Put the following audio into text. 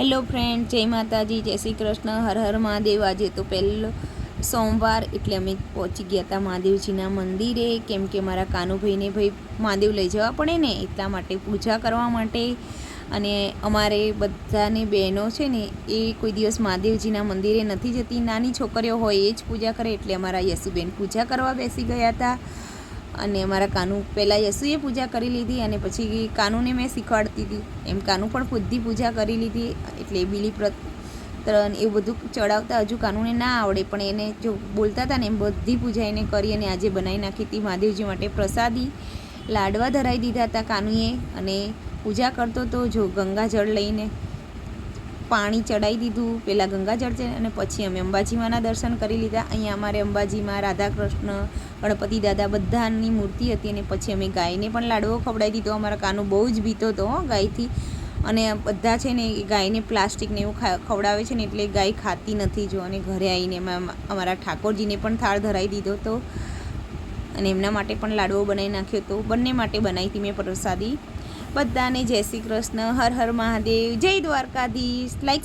Hello friend, જય માતાજી, જય શ્રી કૃષ્ણ, હર હર મહાદેવ. આજે તો પહેલો સોમવાર એટલે અમે પહોંચી ગયા હતા મહાદેવજીના મંદિરે. કેમ કે મારા કાનુભાઈને ભાઈ મહાદેવ લઈ જવા પડે ને, એટલા માટે પૂજા કરવા માટે. અને અમારે બધાને બહેનો છે ને, એ કોઈ દિવસ મહાદેવજીના મંદિરે નથી જતી. નાની છોકરીઓ હોય, એ જ પૂજા કરે. એટલે અમારા યશુબેન પૂજા કરવા બેસી ગયા હતા અને અમારા કાનુ પહેલાં યશુએ પૂજા કરી લીધી અને પછી કાનુને મેં શીખવાડતી હતી. એમ કાનુ પણ બધી પૂજા કરી લીધી, એટલે બીલી ત્રણ એવું બધું ચડાવતા હજુ કાનુને ના આવડે, પણ એને જો બોલતા હતા ને એમ બધી પૂજા એને કરી અને આજે બનાવી નાખી હતી મહાદેવજી માટે પ્રસાદી. લાડવા ધરાવી દીધા હતા કાનુએ અને પૂજા કરતો તો જો ગંગાજળ લઈને પાણી ચડાવી દીધું પહેલાં ગંગાજળ છે અને પછી અમે અંબાજીમાંના દર્શન કરી લીધા. અહીંયા અમારે અંબાજીમાં રાધાકૃષ્ણ, ગણપતિ દાદા બધાની મૂર્તિ હતી અને પછી અમે ગાયને પણ લાડવો ખવડાવી દીધો. અમારા કાનો બહુ જ બીતો હતો ગાયથી. અને બધા છે ને એ ગાયને પ્લાસ્ટિકને એવું ખવડાવે છે ને એટલે ગાય ખાતી નથી જો. અને ઘરે આવીને અમારા ઠાકોરજીને પણ થાળ ધરાવી દીધો હતો અને એમના માટે પણ લાડવો બનાવી નાખ્યો હતો બંને માટે બનાવી હતી મેં પ્રસાદી. બધાને જય શ્રી કૃષ્ણ. હર હર મહાદેવ. જય દ્વારકાધીશ. લાઈક